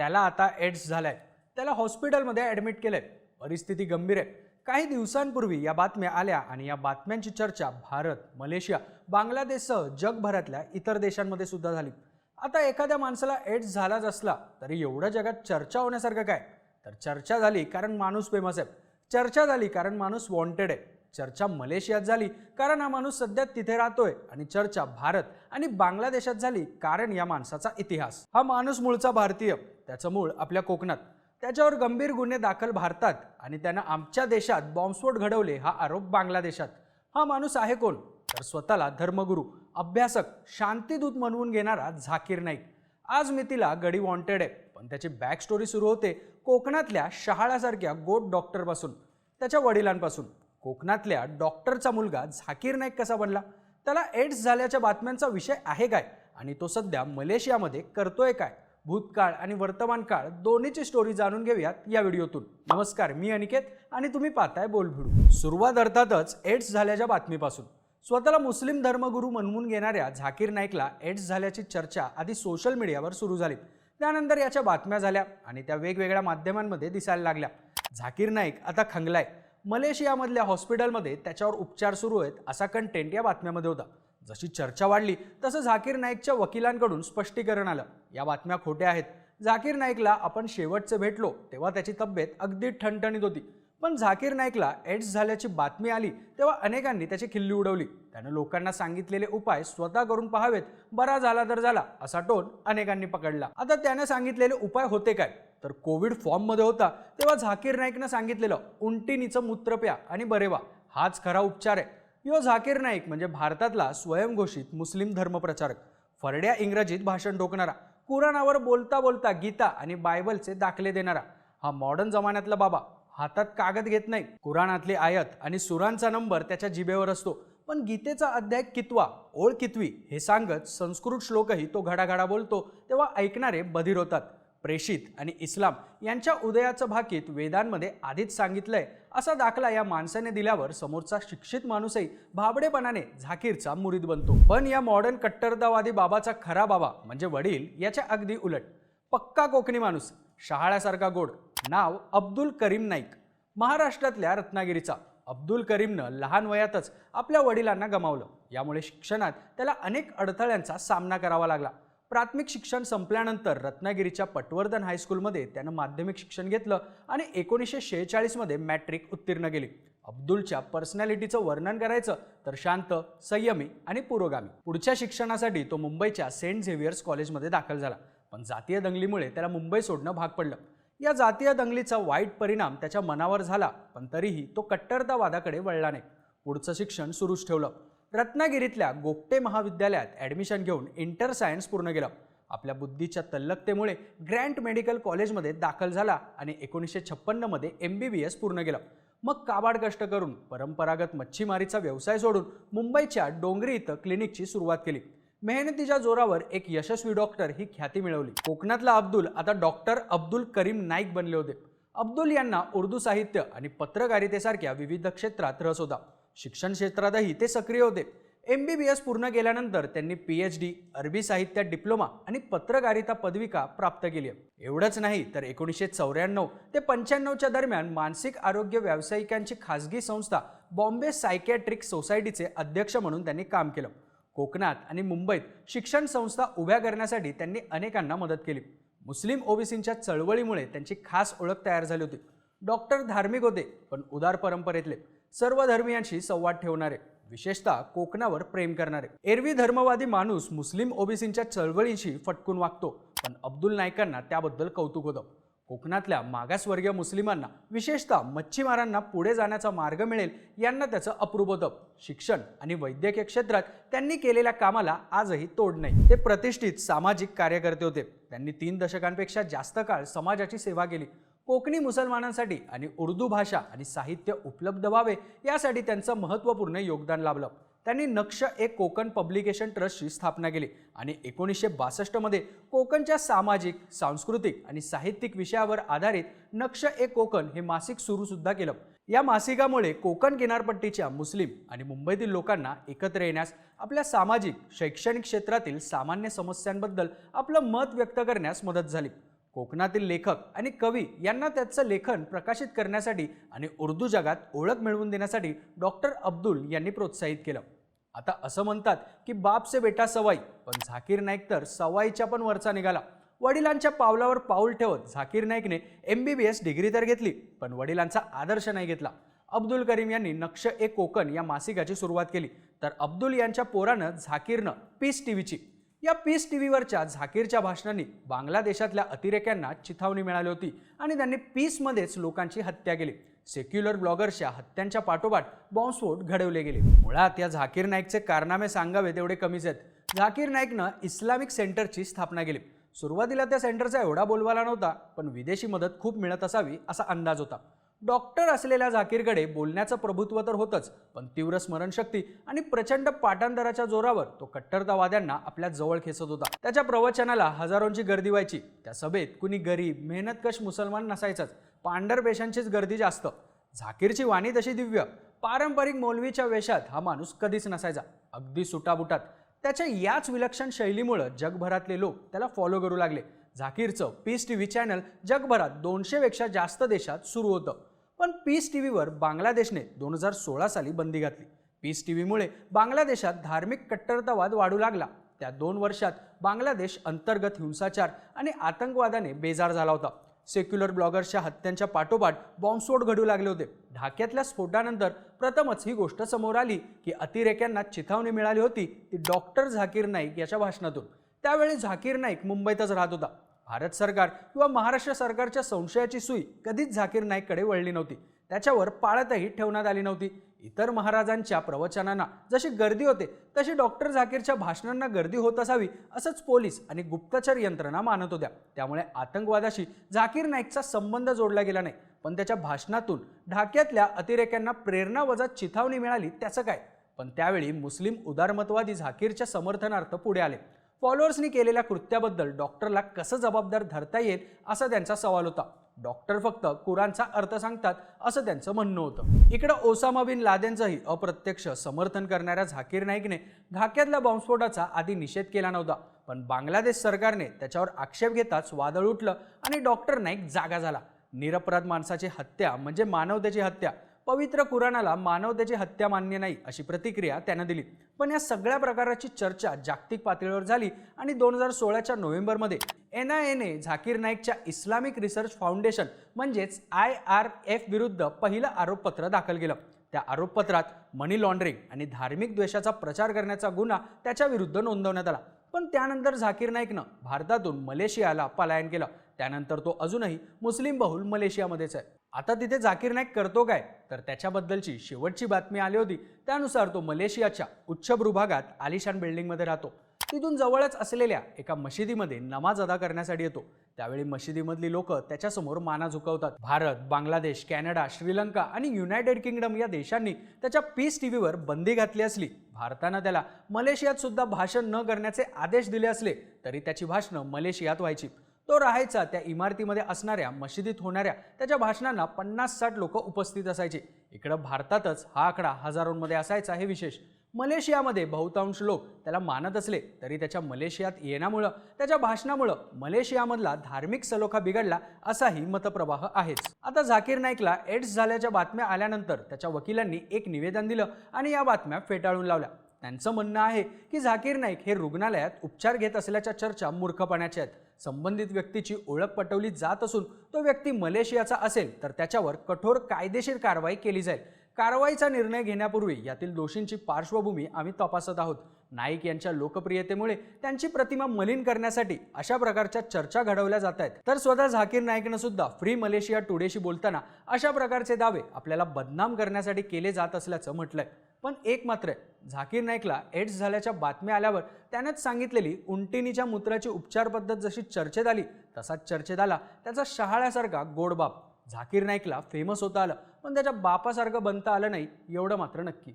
त्याला आता एड्स झालाय. त्याला हॉस्पिटलमध्ये ॲडमिट केलंय. परिस्थिती गंभीर आहे. काही दिवसांपूर्वी या बातम्या आल्या आणि या बातम्यांची चर्चा भारत मलेशिया बांगलादेशसह जगभरातल्या इतर देशांमध्ये सुद्धा झाली. आता एखाद्या माणसाला एड्स झालाच असला तरी एवढं जगात चर्चा होण्यासारखं काय? तर चर्चा झाली कारण माणूस फेमस आहे. चर्चा झाली कारण माणूस वॉन्टेड आहे. चर्चा मलेशियात झाली. कारण हा माणूस सध्या तिथे राहतोय आणि चर्चा भारत आणि बांगलादेशात झाली कारण या माणसाचा इतिहास. हा माणूस मूळचा भारतीय. त्याचं मूळ आपल्या कोकणात. त्याच्यावर गंभीर गुन्हे दाखल भारतात आणि त्यानं आमच्या देशात बॉम्बस्फोट घडवले हा आरोप बांगलादेशात. हा माणूस आहे कोण? तर स्वतःला धर्मगुरू अभ्यासक शांतीदूत म्हणवून घेणारा झाकीर नाईक. आज मी तिला गडी वॉन्टेड आहे. पण त्याची बॅक स्टोरी सुरू होते कोकणातल्या शहाळासारख्या गोट डॉक्टरपासून त्याच्या वडिलांपासून. कोकणातल्या डॉक्टरचा मुलगा झाकीर नाईक कसा बनला? त्याला एड्स झाल्याच्या बातम्यांचा विषय आहे काय? आणि तो सध्या मलेशियामध्ये करतोय काय? भूतकाळ आणि वर्तमान काळ दोन्हीची स्टोरी जाणून घेऊयात या व्हिडिओतून. नमस्कार मी अनिकेत आणि तुम्ही पाहताय बोलभिडू. सुरुवात अर्थातच एड्स झाल्याच्या बातमीपासून. स्वतःला मुस्लिम धर्मगुरू म्हणवून घेणाऱ्या झाकीर नाईकला एड्स झाल्याची चर्चा आधी सोशल मीडियावर सुरू झाली. त्यानंतर याच्या बातम्या झाल्या आणि त्या वेगवेगळ्या माध्यमांमध्ये दिसायला लागल्या. झाकीर नाईक आता खंगलाय. मलेशियामधल्या हॉस्पिटलमध्ये त्याच्यावर उपचार सुरू आहेत असा कंटेंट या बातम्यामध्ये होता. जशी चर्चा वाढली तसं झाकीर नाईकच्या वकिलांकडून स्पष्टीकरण आलं. या बातम्या खोट्या आहेत. झाकीर नाईकला आपण शेवटचे भेटलो तेव्हा त्याची तब्येत अगदी ठणठणीत होती. पण झाकीर नाईकला एड्स झाल्याची बातमी आली तेव्हा अनेकांनी त्याची खिल्ली उडवली. त्यानं लोकांना सांगितलेले उपाय स्वतः करून पाहावेत बरा झाला तर झाला असा टोन अनेकांनी पकडला. आता त्यानं सांगितलेले उपाय होते काय? तर कोविड फॉर्ममध्ये होता तेव्हा झाकीर नाईकनं सांगितलेलं उंटिनीचं मूत्र प्या आणि बरे व्हा हाच खरा उपचार आहे. यो झाकीर नाईक म्हणजे भारतातला स्वयंघोषित मुस्लिम धर्मप्रचारक. फरड्या इंग्रजीत भाषण ठोकणारा कुराणावर बोलता बोलता गीता आणि बायबलचे दाखले देणारा हा मॉडर्न जमान्यातला बाबा. हातात कागद घेत नाही कुराणातली आयत आणि सुरांचा नंबर त्याच्या जिभेवर असतो. पण गीतेचा अध्याय कितवा ओळ कितवी हे सांगत संस्कृत श्लोकही तो घडाघडा बोलतो. तेव्हा ऐकणारे बधीर होतात. प्रेषित आणि इस्लाम यांच्या उदयाचं भाकीत वेदांमध्ये आधीच सांगितलंय. असा दाखला या माणसाने दिल्यावर समोरचा शिक्षित माणूसही भाबडेपणाने झाकीरचा मुरीद बनतो. पण या मॉडर्न कट्टरतावादी बाबाचा खरा बाबा म्हणजे वडील याच्या अगदी उलट. पक्का कोकणी माणूस शहाळ्यासारखा गोड. नाव अब्दुल करीम नाईक. महाराष्ट्रातल्या रत्नागिरीचा अब्दुल करीमनं लहान वयातच आपल्या वडिलांना गमावलं. यामुळे शिक्षणात त्याला अनेक अडथळ्यांचा सामना करावा लागला. प्राथमिक शिक्षण संपल्यानंतर रत्नागिरीच्या पटवर्धन हायस्कूलमध्ये त्यानं माध्यमिक शिक्षण घेतलं आणि एकोणीसशे शेहेचाळीसमध्ये मॅट्रिक उत्तीर्ण केली. अब्दुलच्या पर्सनॅलिटीचं वर्णन करायचं तर शांत संयमी आणि पुरोगामी. पुढच्या शिक्षणासाठी तो मुंबईच्या सेंट झेवियर्स कॉलेजमध्ये दाखल झाला. पण जातीय दंगलीमुळे त्याला मुंबई सोडणं भाग पडलं. या जातीय दंगलीचा वाईट परिणाम त्याच्या मनावर झाला पण तरीही तो कट्टरतावादाकडे वळला नाही. पुढचं शिक्षण सुरूच ठेवलं. रत्नागिरीतल्या गोपटे महाविद्यालयात ॲडमिशन घेऊन इंटर सायन्स पूर्ण केलं. आपल्या बुद्धीच्या तल्लकतेमुळे ग्रँट मेडिकल कॉलेजमध्ये दाखल झाला आणि एकोणीसशे छप्पन्नमध्ये एम बी बी एस पूर्ण केलं. मग काबाड कष्ट करून परंपरागत मच्छीमारीचा व्यवसाय सोडून मुंबईच्या डोंगरी इथं क्लिनिकची सुरुवात केली. मेहनतीच्या जोरावर एक यशस्वी डॉक्टर ही ख्याती मिळवली. कोकणातला अब्दुल आता डॉक्टर अब्दुल करीम नाईक बनले होते. अब्दुल यांना उर्दू साहित्य आणि पत्रकारितेसारख्या विविध क्षेत्रात रस होता. शिक्षण क्षेत्रातही ते सक्रिय होते. एम बी बी एस पूर्ण केल्यानंतर त्यांनी पी एच डी अरबी साहित्यात डिप्लोमा आणि पत्रकारिता पदविका प्राप्त केली एवढंच नाही तर एकोणीसशे चौऱ्याण्णव ते पंच्याण्णवच्या दरम्यान मानसिक आरोग्य व्यावसायिकांची खासगी संस्था बॉम्बे सायकॅट्रिक सोसायटीचे अध्यक्ष म्हणून त्यांनी काम केलं. कोकणात आणि मुंबईत शिक्षण संस्था उभ्या करण्यासाठी त्यांनी अनेकांना मदत केली. मुस्लिम ओबीसींच्या चळवळीमुळे त्यांची खास ओळख तयार झाली होती. डॉक्टर धार्मिक होते पण उदार परंपरेतले सर्व धर्मियांशी संवाद ठेवणारे विशेषतः कोकणावर प्रेम करणारे. एरवी धर्मवादी माणूस मुस्लिम ओबीसींच्या चळवळींशी फटकून वागतो पण अब्दुल नायकांना त्याबद्दल कौतुक होतं. कोकणातल्या मागासवर्गीय मुस्लिमांना विशेषतः मच्छीमारांना पुढे जाण्याचा मार्ग मिळेल यांना त्याचं अप्रूप शिक्षण आणि वैद्यकीय क्षेत्रात त्यांनी केलेल्या कामाला आजही तोड नाही. ते प्रतिष्ठित सामाजिक कार्यकर्ते होते. त्यांनी तीन दशकांपेक्षा जास्त काळ समाजाची सेवा केली. कोकणी मुसलमानांसाठी आणि उर्दू भाषा आणि साहित्य उपलब्ध व्हावे यासाठी त्यांचं महत्त्वपूर्ण योगदान लाभलं. त्यांनी नक्ष एक कोकण पब्लिकेशन ट्रस्टची स्थापना केली आणि एकोणीसशे बासष्टमध्ये कोकणच्या सामाजिक सांस्कृतिक आणि साहित्यिक विषयावर आधारित नक्ष एक कोकण हे मासिक सुरू सुद्धा केलं. या मासिकामुळे कोकण किनारपट्टीच्या मुस्लिम आणि मुंबईतील लोकांना एकत्र येण्यास आपल्या सामाजिक शैक्षणिक क्षेत्रातील सामान्य समस्यांबद्दल आपलं मत व्यक्त करण्यास मदत झाली. कोकणातील लेखक आणि कवी यांना त्याचं लेखन प्रकाशित करण्यासाठी आणि उर्दू जगात ओळख मिळवून देण्यासाठी डॉक्टर अब्दुल यांनी प्रोत्साहित केलं. आता असं म्हणतात की बाप से बेटा सवाई पण झाकीर नाईक तर सवाईच्या पण वरचा निघाला. वडिलांच्या पावलावर पाऊल ठेवत Zakir नाईकने M B B S degree तर घेतली पण वडिलांचा आदर्श नाही घेतला. अब्दुल करीम यांनी नक्ष ए कोकण या मासिकाची सुरुवात केली. तर अब्दुल यांच्या पोरानं झाकीरनं पीस टीव्हीची या पीस टीव्हीवरच्या झाकीरच्या भाषणांनी बांगलादेशातल्या अतिरेक्यांना चिथावणी मिळाली होती आणि त्यांनी पीसमध्येच लोकांची हत्या केली. सेक्युलर ब्लॉगर्सच्या हत्यांच्या पाठोपाठ बॉम्बस्फोट घडवले गेले. मुळात या झाकीर नाईकचे कारनामे सांगावे तेवढे कमीच आहेत. झाकीर नाईकनं इस्लामिक सेंटरची स्थापना केली. सुरुवातीला त्या सेंटरचा एवढा बोलवाला नव्हता पण विदेशी मदत खूप मिळत असावी असा अंदाज होता. डॉक्टर असलेल्या झाकीरकडे बोलण्याचं प्रभुत्व तर होतंच पण तीव्र स्मरणशक्ती आणि प्रचंड पाठांतराच्या जोरावर तो कट्टरतावाद्यांना आपल्या जवळ खेचत होता. त्याच्या प्रवचनाला हजारोंची गर्दी व्हायची. त्या सभेत कुणी गरीब मेहनतकश मुसलमान नसायचाच. पांढरपेशांचीच गर्दी जास्त. झाकीरची वाणी तशी दिव्य. पारंपरिक मौलवीच्या वेशात हा माणूस कधीच नसायचा. अगदी सुटाबुटात. त्याच्या याच विलक्षण शैलीमुळं जगभरातले लोक त्याला फॉलो करू लागले. झाकीरचं पीस टी व्ही चॅनल जगभरात दोनशेपेक्षा जास्त देशात सुरू होतं. पण पीस टी व्हीवर बांगलादेशने दोन हजार सोळा साली बंदी घातली. पीस टी व्हीमुळे बांगलादेशात धार्मिक कट्टरतावाद वाढू लागला. त्या दोन वर्षात बांगलादेश अंतर्गत हिंसाचार आणि आतंकवादाने बेजार झाला होता. सेक्युलर ब्लॉगर्सच्या हत्यांच्या पाठोपाठ बॉम्बस्फोट घडू लागले होते. ढाक्यातल्या स्फोटानंतर प्रथमच ही गोष्ट समोर आली की अतिरेक्यांना चिथावणी मिळाली होती ती डॉक्टर झाकीर नाईक याच्या भाषणातून. त्यावेळी झाकीर नाईक मुंबईतच राहत होता. भारत सरकार किंवा महाराष्ट्र सरकारच्या संशयाची सुई कधीच झाकीर नाईककडे वळली नव्हती. त्याच्यावर पाळतही ठेवण्यात आली नव्हती. इतर महाराजांच्या प्रवचनांना जशी गर्दी होते तशी डॉक्टर झाकीरच्या भाषणांना गर्दी होत असावी असंच पोलीस आणि गुप्तचर यंत्रणा मानत होत्या. त्यामुळे आतंकवादाशी झाकीर नाईकचा संबंध जोडला गेला नाही. पण त्याच्या भाषणातून ढाक्यातल्या अतिरेक्यांना प्रेरणा वजा चिथावणी मिळाली त्याचं काय? पण त्यावेळी मुस्लिम उदारमतवादी झाकीरच्या समर्थनार्थ पुढे आले. फॉलोअर्सनी केलेल्या कृत्याबद्दल डॉक्टरला कसं जबाबदार धरता येईल असा त्यांचा सवाल होता. डॉक्टर फक्त कुराणचा अर्थ सांगतात असं त्यांचं म्हणणं होतं. इकडं ओसामा बिन लादेनचंही अप्रत्यक्ष समर्थन करणाऱ्या झाकीर नाईकने ढाक्यातल्या बॉम्बस्फोटाचा आधी निषेध केला नव्हता. पण बांगलादेश सरकारने त्याच्यावर आक्षेप घेताच वादळ उठलं आणि डॉक्टर नाईक जागा झाला. निरपराध माणसाची हत्या म्हणजे मानवतेची हत्या पवित्र कुराणाला मानवतेची हत्या मान्य नाही अशी प्रतिक्रिया त्यानं दिली. पण या सगळ्या प्रकाराची चर्चा जागतिक पातळीवर झाली आणि दोन हजार सोळाच्या नोव्हेंबरमध्ये एन आय एने झाकीर नाईकच्या इस्लामिक रिसर्च फाउंडेशन म्हणजेच आय आर एफ विरुद्ध पहिलं आरोपपत्र दाखल केलं. त्या आरोपपत्रात मनी लॉन्ड्रिंग आणि धार्मिक द्वेषाचा प्रचार करण्याचा गुन्हा त्याच्या विरुद्ध नोंदवण्यात आला. पण त्यानंतर झाकीर नाईकनं भारतातून मलेशियाला पलायन केलं. त्यानंतर तो अजूनही मुस्लिम बहुल मलेशियामध्येच आहे. आता तिथे झाकीर नाईक करतो काय? तर त्याच्याबद्दलची शेवटची बातमी आली होती. त्यानुसार तो मलेशियाच्या उच्च भूभागात आलिशान बिल्डिंगमध्ये राहतो. तिथून जवळच असलेल्या एका मशिदीमध्ये नमाज अदा करण्यासाठी येतो. त्यावेळी मशिदीमधली लोक त्याच्यासमोर माना झुकवतात. भारत बांगलादेश कॅनडा श्रीलंका आणि युनायटेड किंगडम या देशांनी त्याच्या पीस टीव्हीवर बंदी घातली असली. भारतानं त्याला मलेशियात सुद्धा भाषण न करण्याचे आदेश दिले असले तरी त्याची भाषणं मलेशियात व्हायची. तो राहायचा त्या इमारतीमध्ये असणाऱ्या मशिदीत होणाऱ्या त्याच्या भाषणांना पन्नास साठ लोक उपस्थित असायचे. इकडं भारतातच हा आकडा हजारोंमध्ये असायचा हे विशेष. मलेशियामध्ये बहुतांश लोक त्याला मानत असले तरी त्याच्या मलेशियात येण्यामुळं त्याच्या भाषणामुळं मलेशियामधला धार्मिक सलोखा बिघडला असाही मतप्रवाह आहेच. आता झाकीर नाईकला एड्स झाल्याच्या बातम्या आल्यानंतर त्याच्या वकिलांनी एक निवेदन दिलं आणि या बातम्या फेटाळून लावल्या. त्यांचं म्हणणं आहे की झाकीर नाईक हे रुग्णालयात उपचार घेत असल्याच्या चर्चा मूर्खपणाच्या आहेत. संबंधित व्यक्तीची ओळख पटवली जात असून तो व्यक्ती मलेशियाचा असेल तर त्याच्यावर कठोर कायदेशीर कारवाई केली जाईल. कारवाईचा निर्णय घेण्यापूर्वी यातील दोषींची पार्श्वभूमी आम्ही तपासत आहोत. नाईक यांच्या लोकप्रियतेमुळे त्यांची प्रतिमा मलिन करण्यासाठी अशा प्रकारच्या चर्चा घडवल्या जात आहेत. तर स्वतः झाकीर नाईकनं सुद्धा फ्री मलेशिया टुडेशी बोलताना अशा प्रकारचे दावे आपल्याला बदनाम करण्यासाठी केले जात असल्याचं म्हटलंय. पण एक मात्र झाकीर नाईकला एड्स झाल्याच्या बातम्या आल्यावर त्यानंच सांगितलेली उंटिनीच्या मूत्राची उपचार पद्धत जशी चर्चेत आली तसाच चर्चेत आला. त्याचा शहाळ्यासारखा गोडबाप झाकीर नाईकला फेमस होता आलं पण त्याच्या बापासारखं बनता आलं नाही एवढं मात्र नक्की.